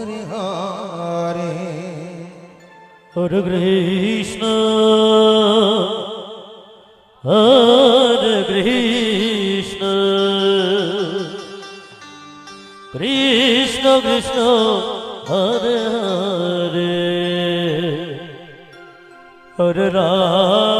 Hare Hare Hare Krishna Hare Krishna Krishna Krishna Hare Hare Hare Ram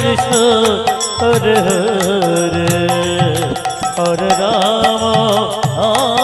Krishna her her her Ram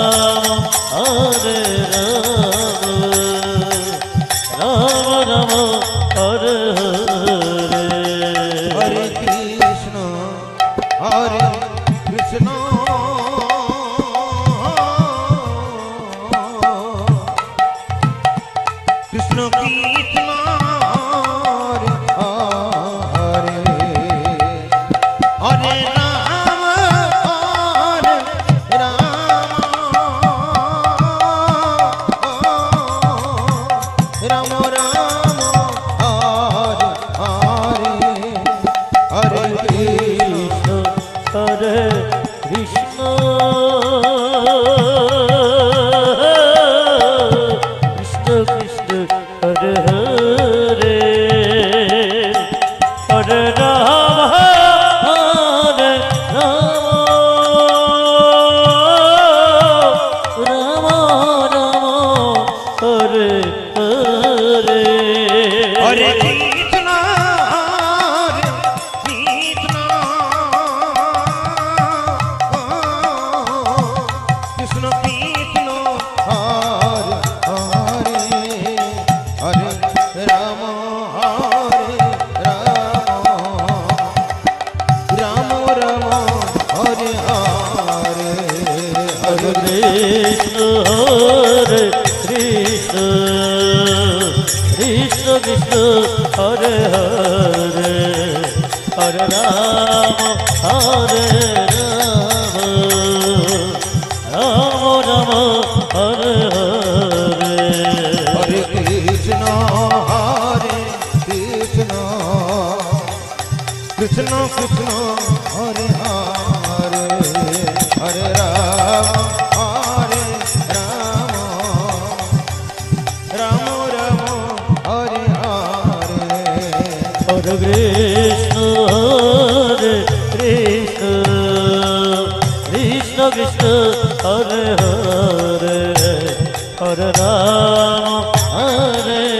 Hare Hare Krishna. Vishnu Vishnu Hare Hare Hare Ram Hare Ram Ram Ram Hare Hare Hare Krishna Hare Krishna Krishna Krishna Krishna Hare Krishna. Krishna Krishna Hare Hare. Hare Ram Hare